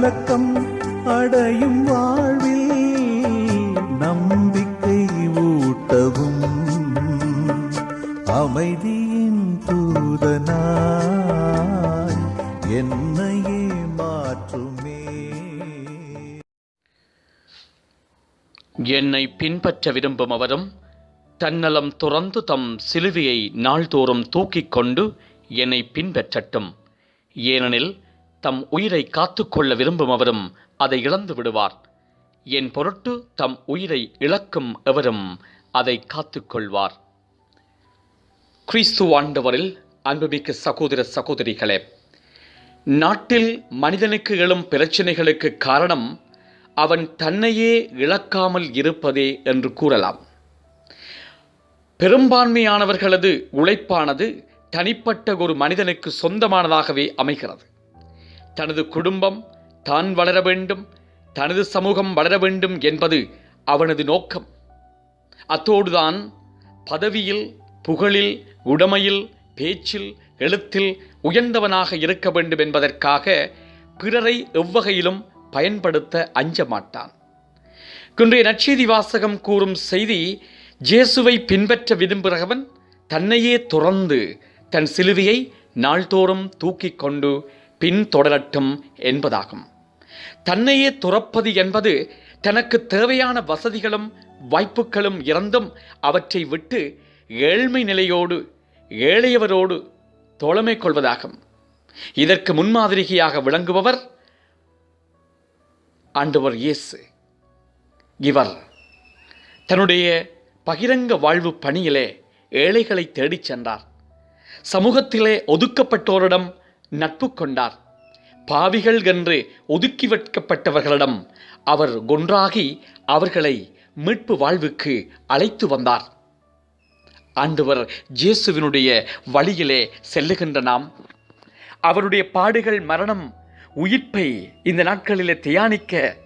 கலக்கம் அடையும் வாழ்வில் நம்பிக்கை ஊட்டவும் அமைதியின் தூதனாய் என்னையே மாற்றுமே. என்னை பின்பற்ற விரும்பும் அவரும் தன்னலம் துறந்து தம் சிலுவையை நாள்தோறும் தூக்கிக் கொண்டு என்னை பின்பற்றட்டும். ஏனெனில் தம் உயிரை காத்துக்கொள்ள விரும்பும் அவரும் அதை இழந்து விடுவார். என் பொருட்டு தம் உயிரை இழக்கும் எவரும் அதை காத்துக்கொள்வார். கிறிஸ்து ஆண்டவரில் அன்புமிக்க சகோதர சகோதரிகளே நாட்டில் மனிதனுக்கு எழும் பிரச்சனைகளுக்கு காரணம் அவன் தன்னையே இழக்காமல் இருப்பதே என்று கூறலாம். பெரும்பான்மையானவர்களது உழைப்பானது தனிப்பட்ட ஒரு மனிதனுக்கு சொந்தமானதாகவே அமைகிறது. தனது குடும்பம் தான் வளர வேண்டும் தனது சமூகம் வளர வேண்டும் என்பது அவனது நோக்கம். அத்தோடுதான் பதவியில் புகழில் உடைமையில் பேச்சில் எழுத்தில் உயர்ந்தவனாக இருக்க வேண்டும் என்பதற்காக பிறரை எவ்வகையிலும் பயன்படுத்த அஞ்ச மாட்டான் குன்றைய நற்செய்தி வாசகம் கூறும் செய்தி ஜேசுவை பின்பற்ற விரும்புகிறவன் தன்னையே துறந்து தன் சிலுவையை நாள்தோறும் தூக்கிக் கொண்டு பின்தொடரட்டும் என்பதாகும். தன்னையே துறப்பது என்பது தனக்கு தேவையான வசதிகளும் வாய்ப்புகளும் இறந்தும் அவற்றை விட்டு ஏழ்மை நிலையோடு ஏழையவரோடு தோழமை கொள்வதாகும். இதற்கு முன்மாதிரிகையாக விளங்குபவர் ஆண்டவர் இயேசு. இவர் தன்னுடைய பகிரங்க வாழ்வு பணியிலே ஏழைகளை தேடிச் சென்றார். சமூகத்திலே ஒதுக்கப்பட்டோரிடம் நட்பு கொண்டார் பாவிகள் என்று ஒதுக்கி வைக்கப்பட்டவர்களிடம் அவர் கொன்றாகி அவர்களை மீட்பு வாழ்வுக்கு அழைத்து வந்தார். ஆண்டவர் ஜேசுவினுடைய வழியிலே செல்லுகின்ற நாம். அவருடைய பாடுகள் மரணம் உயிர்ப்பை இந்த நாட்களிலே தியானிக்க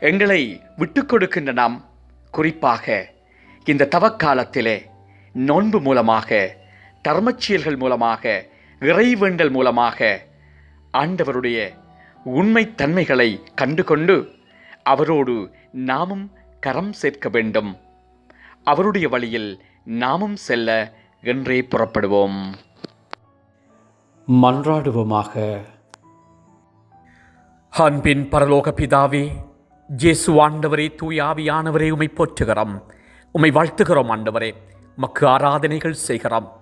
எங்களை விட்டு கொடுக்கின்ற நாம். குறிப்பாக இந்த தவக்காலத்திலே நோன்பு மூலமாக தர்மச்செயல்கள் மூலமாக இறைவேண்டல் மூலமாக ஆண்டவருடைய உண்மை தன்மைகளை கண்டுகொண்டு அவரோடு நாமும் கரம் சேர்க்க வேண்டும். அவருடைய வழியில் நாமும் செல்ல என்றே புறப்படுவோம். மன்றாடுவோமாக. அன்பின் பரலோக பிதாவே ஜேசு ஆண்டவரே தூயாவியானவரே உமை போற்றுகிறோம். உமை வாழ்த்துகிறோம் ஆண்டவரே. மக்கு ஆராதனைகள் செய்கிறோம்.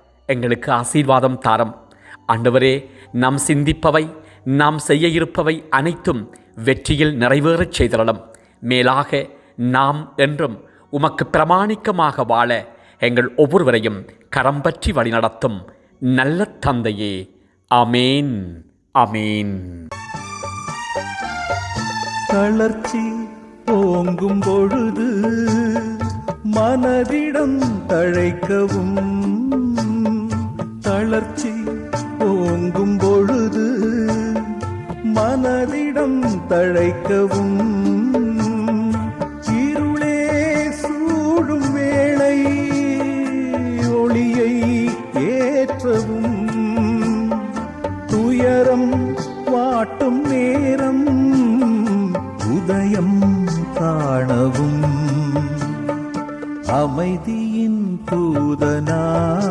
எங்களுக்கு ஆசீர்வாதம் தாரம். ஆண்டவரே நாம் சிந்திப்பவை நாம் செய்ய இருப்பவை அனைத்தும் வெற்றியில் நிறைவேறச் செய்திடலாம் மேலாக நாம் என்றும் உமக்கு பிரமாணிக்கமாக வாழ எங்கள் ஒவ்வொருவரையும் கரம் பற்றி வழிநடத்தும் நல்ல தந்தையே. அமேன் அமேன் தளர்ச்சி ஓங்கும் பொழுது மனதிடம் தழைக்கவும் தளர்ச்சி ஓங்கும் பொழுது மனதிடம் தழைக்கவும். இருளே சூடும் வேளை ஒளியை ஏற்றவும். துயரம் வாட்டும் நேரம் உதயம் காணவும். அமைதியின் தூதனா